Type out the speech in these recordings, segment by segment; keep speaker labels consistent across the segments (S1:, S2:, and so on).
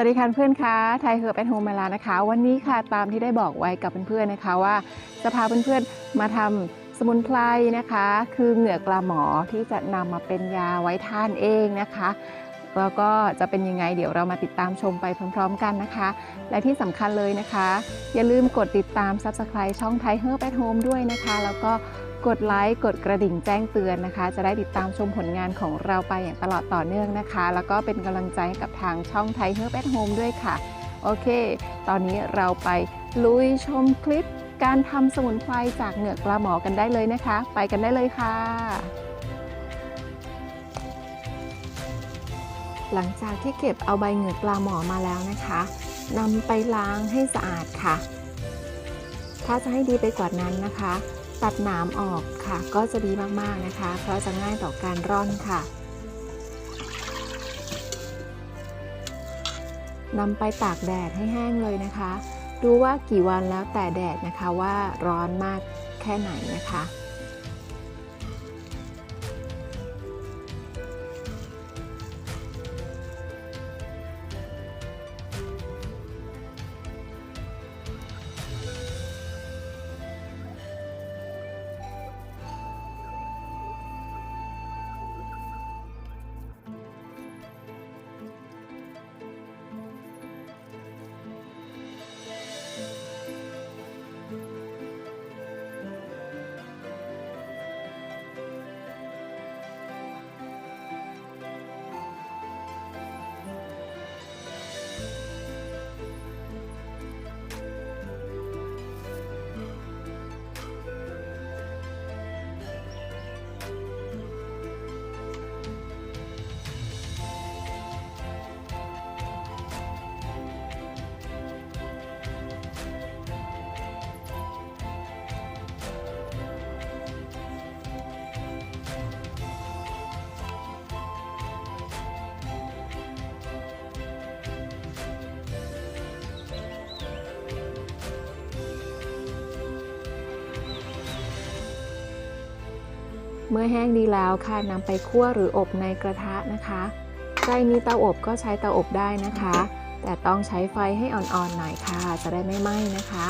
S1: วัสดีค่ะเพื่อนคะไทยเฮอร์แอนโฮมมาแล้วนะคะ วันนี้ค่ะตามที่ได้บอกไว้กับเพื่อนๆนะคะว่าจะพาเพื่อนๆมาทำสมุนไพรนะคะ คือเหงือกปลาหมอที่จะนำมาเป็นยาไว้ทานเองนะคะแล้วก็จะเป็นยังไงเดี๋ยวเรามาติดตามชมไปพร้อมๆกันนะคะ และที่สำคัญเลยนะคะ อย่าลืมกดติดตาม Subscribe ช่องไทยเฮอร์แอนโฮมด้วยนะคะ แล้วก็ กดไลค์กดกระดิ่งแจ้งเตือนนะคะ จะได้ติดตามชมผลงานของเราไปอย่างตลอดต่อเนื่องนะคะ แล้วก็เป็นกำลังใจกับทางช่องไทยเฮอร์บแอนโฮมด้วยค่ะ โอเค ตอนนี้เราไปลุยชมคลิปการทำสมุนไพรจากเหงือกปลาหมอกันได้เลยนะคะ ไปกันได้เลยค่ะ หลังจากที่เก็บเอาใบเหงือกปลาหมอมาแล้วนะคะนำไปล้างให้สะอาดค่ะ ถ้าจะให้ดีไปกว่านั้นนะคะ ตัดหนามออกค่ะ ก็จะดีมากๆนะคะ เพราะจะง่ายต่อการร่อนค่ะนำไปตากแดดให้แห้งเลยนะคะ ดูว่ากี่วันแล้วแต่แดดนะคะว่าร้อนมากแค่ไหนนะคะ เมื่อแห้งดีแล้วค่ะนำไปคั่วหรืออบในกระทะนะคะใครมีเตาอบก็ใช้เตาอบได้นะคะ แต่ต้องใช้ไฟให้อ่อนๆหน่อยค่ะ จะได้ไม่ไหม้นะคะ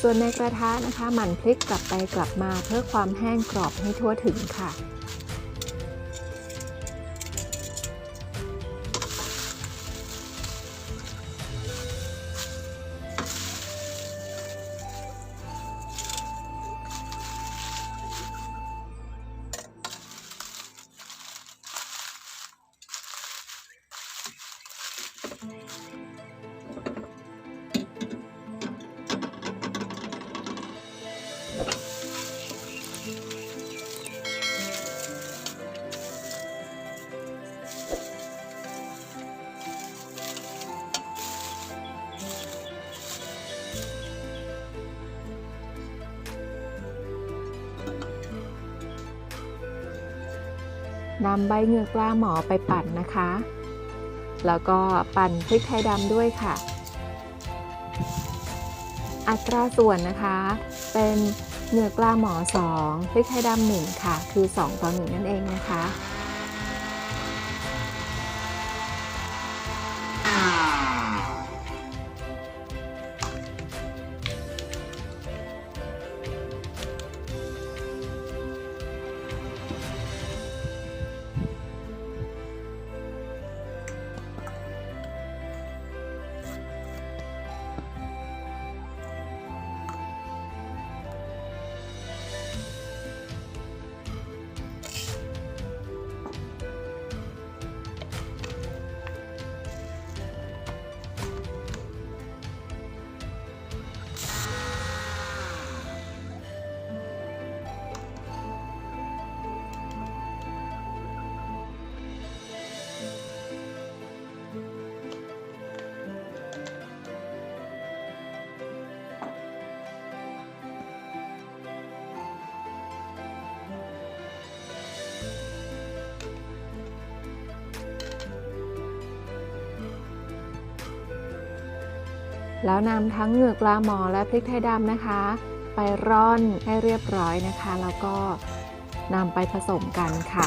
S1: ส่วนในกระทะนะคะหมั่นพลิกกลับไปกลับมาเพื่อความแห้งกรอบให้ทั่วถึงค่ะ นำใบเหงือกปลาหมอไปปั่นนะคะ แล้วก็ปั่นพริกไทยดำด้วยค่ะ อัตราส่วนนะคะ เป็นเหงือกปลาหมอ 2 พริกไทยดำ1ค่ะ คือ 2 ต่อ 1 นั่นเองนะคะ แล้วนำทั้งเหงือกปลาหมอและพริกไทยดำนะคะ ไปร่อนให้เรียบร้อยนะคะ แล้วก็นำไปผสมกันค่ะ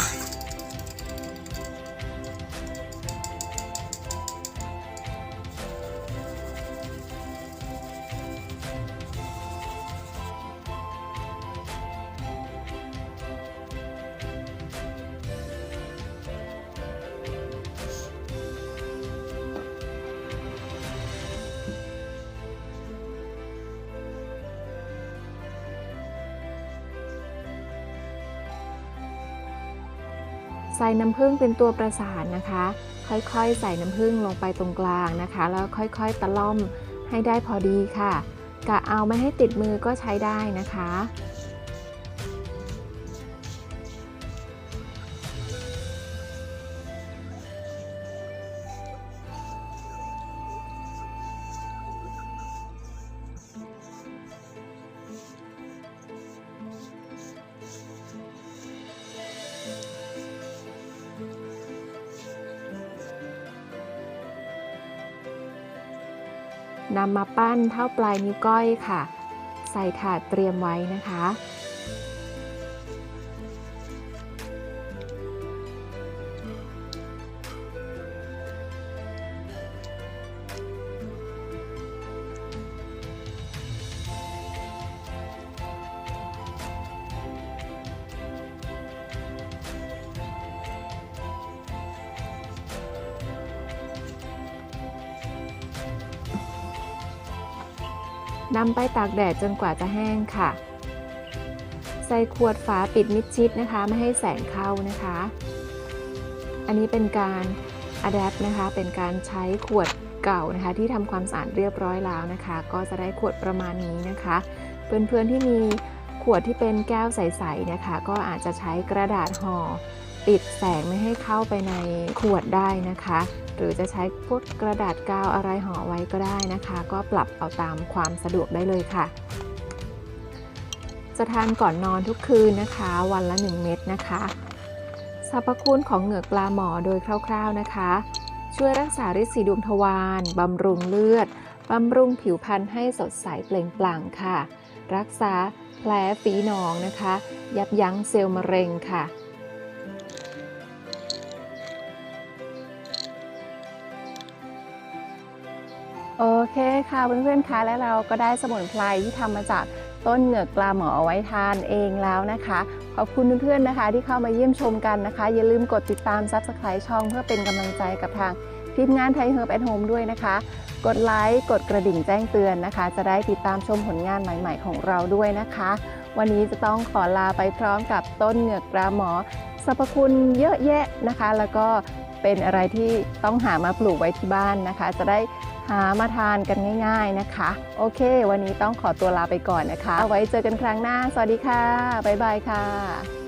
S1: ใส่น้ำผึ้งเป็นตัวประสานนะคะ ค่อยๆ ใส่น้ำผึ้งลงไปตรงกลางนะคะ แล้วค่อยๆตะล่อมให้ได้พอดีค่ะกะเอาไม่ให้ติดมือก็ใช้ได้นะคะ นำมาปั้นเท่าปลายนิ้วก้อยค่ะ ใส่ถาดเตรียมไว้นะคะ นำไปตากแดดจนกว่าจะแห้งค่ะ ใส่ขวดฝาปิดมิดชิดนะคะ ไม่ให้แสงเข้านะคะ อันนี้เป็นการอัดแอปนะคะ เป็นการใช้ขวดเก่านะคะ ที่ทำความสะอาดเรียบร้อยแล้วนะคะ ก็จะได้ขวดประมาณนี้นะคะ เพื่อนๆที่มีขวดที่เป็นแก้วใสๆนะคะ ก็อาจจะใช้กระดาษห่อ ปิดแสงไม่ให้เข้าไปในขวดได้นะคะ หรือจะใช้พวกกระดาษกาวอะไรห่อไว้ก็ได้นะคะ ก็ปรับเอาตามความสะดวกได้เลยค่ะ จะทานก่อนนอนทุกคืนนะคะ วันละ 1 เม็ดนะคะสรรพคุณของเหงือกปลาหมอโดยคร่าวๆนะคะ ช่วยรักษาริดสีดวงทวารบำรุงเลือดบำรุงผิวพรรณให้สดใสเปล่งปลั่งค่ะ รักษาแผลฝีหนองนะคะ ยับยั้งเซลล์มะเร็งค่ะ โอเคค่ะเพื่อนๆคะและเราก็ได้สมุนไพรที่ทำมาจากต้นเหงือกปลาหมอเอาไว้ทานเองแล้วนะคะ ขอบคุณเพื่อนๆนะคะ ที่เข้ามาเยี่ยมชมกันนะคะ อย่าลืมกดติดตาม Subscribe ช่องเพื่อเป็นกำลังใจกับทางทีมงานไทยเฮิร์บแอนด์โฮมด้วยนะคะ กดไลค์กดกระดิ่งแจ้งเตือนนะคะ จะได้ติดตามชมผลงานใหม่ๆของเราด้วยนะคะ วันนี้จะต้องขอลาไปพร้อมกับต้นเหงือกปลาหมอสรรพคุณเยอะแยะนะคะ แล้วก็เป็นอะไรที่ต้องหามาปลูกไว้ที่บ้านนะคะ จะได้ หามาทานกันง่ายๆนะคะ โอเค วันนี้ต้องขอตัวลาไปก่อนนะคะ เอาไว้เจอกันครั้งหน้า สวัสดีค่ะ บ๊ายบายค่ะ